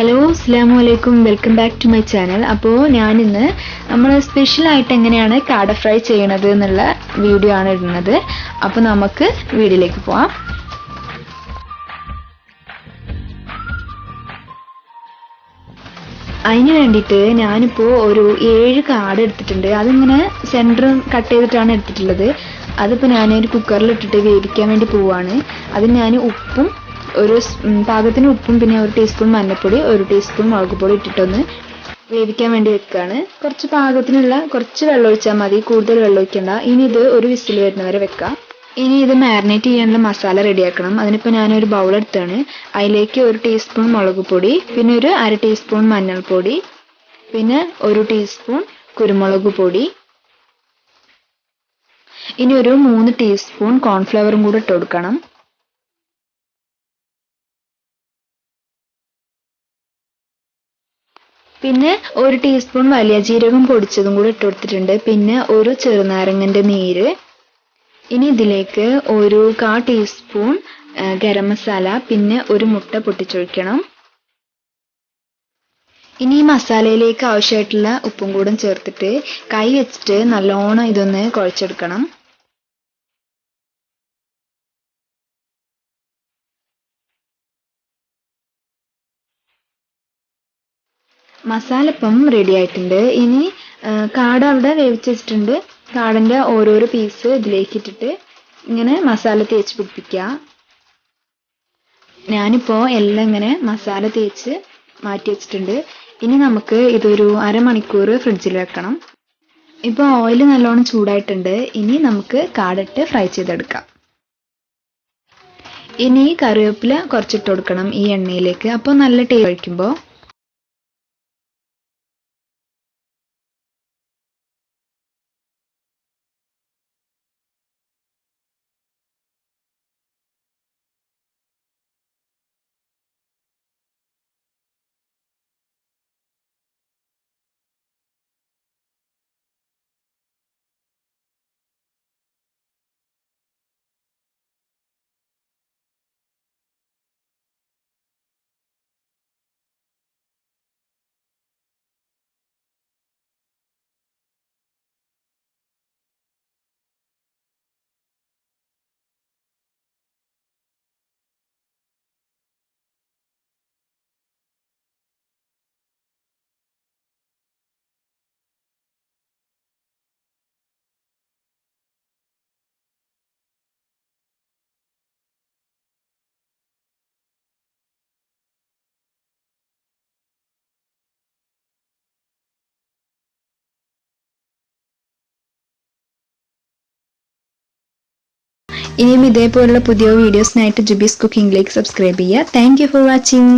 Hello അസ്സാം വലൈക്കും welcome back to my channel അപ്പോൾ ഞാനിന്ന് നമ്മൾ സ്പെഷ്യലായിട്ട് എങ്ങനെയാണ് കാട ഫ്രൈ ചെയ്യണത് എന്നുള്ള വീഡിയോ ആണ് ഇടുന്നത്. അപ്പോൾ നമുക്ക് വീഡിയോയിലേക്ക് പോവാം. അതിന് വേണ്ടിയിട്ട് ഞാനിപ്പോൾ ഒരു ഏഴ് കാട എടുത്തിട്ടുണ്ട്. അതിങ്ങനെ സെന്റർ കട്ട് ചെയ്തിട്ടാണ് എടുത്തിട്ടുള്ളത്. അതിപ്പോൾ ഞാനൊരു കുക്കറിൽ ഇട്ടിട്ട് വേവിക്കാൻ വേണ്ടി പോവാണ്. അതിന് ഞാൻ ഉപ്പും ഒരു പാകത്തിന് ഉപ്പും പിന്നെ ഒരു ടീസ്പൂൺ മഞ്ഞൾപ്പൊടി ഒരു ടീസ്പൂൺ മുളക് പൊടി ഇട്ടിട്ടൊന്ന് വേവിക്കാൻ വേണ്ടി വെക്കുകയാണ് കുറച്ച് പാകത്തിനുള്ള കുറച്ച് വെള്ളം ഒഴിച്ചാൽ മതി. കൂടുതൽ വെള്ളം ഒഴിക്കണ്ട. ഇനി ഇത് ഒരു വിസിൽ വരുന്നവരെ വെക്കാം. ഇനി ഇത് മാരിനേറ്റ് ചെയ്യാനുള്ള മസാല റെഡിയാക്കണം അതിനിപ്പോൾ ഞാനൊരു ബൗൾ എടുത്താണ്. അതിലേക്ക് ഒരു ടീസ്പൂൺ മുളക് പൊടി പിന്നെ ഒരു അര ടീസ്പൂൺ മഞ്ഞൾപ്പൊടി പിന്നെ ഒരു ടീസ്പൂൺ കുരുമുളക് പൊടി. ഇനി ഒരു മൂന്ന് ടീസ്പൂൺ കോൺഫ്ലവറും കൂടി ഇട്ട് കൊടുക്കണം. പിന്നെ ഒരു ടീസ്പൂൺ വലിയ ജീരകം പൊടിച്ചതും കൂടി ഇട്ട് കൊടുത്തിട്ടുണ്ട്. പിന്നെ ഒരു ചെറുനാരങ്ങന്റെ നീര്. ഇനി ഇതിലേക്ക് ഒരു കാ ടീസ്പൂൺ ഗരം മസാല പിന്നെ ഒരു മുട്ട പൊട്ടിച്ചൊഴിക്കണം. ഇനി ഈ മസാലയിലേക്ക് ആവശ്യമായിട്ടുള്ള ഉപ്പും കൂടും ചേർത്തിട്ട് കൈ വെച്ചിട്ട് നല്ലോണം ഇതൊന്ന് കുഴച്ചെടുക്കണം. മസാല ഇപ്പം റെഡി ആയിട്ടുണ്ട്. ഇനി കാട് അവിടെ വേവിച്ച് വെച്ചിട്ടുണ്ട് കാടന്റെ ഓരോരോ പീസ് ഇതിലേക്ക് ഇട്ടിട്ട് ഇങ്ങനെ മസാല തേച്ച് പിടിപ്പിക്കുക. ഞാനിപ്പോ എല്ലാം ഇങ്ങനെ മസാല തേച്ച് മാറ്റി വെച്ചിട്ടുണ്ട്. ഇനി നമുക്ക് ഇതൊരു അരമണിക്കൂർ ഫ്രിഡ്ജിൽ വെക്കണം. ഇപ്പോൾ ഓയിൽ നല്ലോണം ചൂടായിട്ടുണ്ട്. ഇനി നമുക്ക് കാടിട്ട് ഫ്രൈ ചെയ്തെടുക്കാം. ഇനി കറിവേപ്പില കുറച്ചിട്ട് കൊടുക്കണം ഈ എണ്ണയിലേക്ക്. അപ്പോൾ നല്ല ടേ കഴിക്കുമ്പോൾ ഇനിയും ഇതേപോലുള്ള പുതിയ വീഡിയോസിനായിട്ട് ജുബീസ് കുക്കിംഗിലേക്ക് സബ്സ്ക്രൈബ് ചെയ്യുക. Thank for watching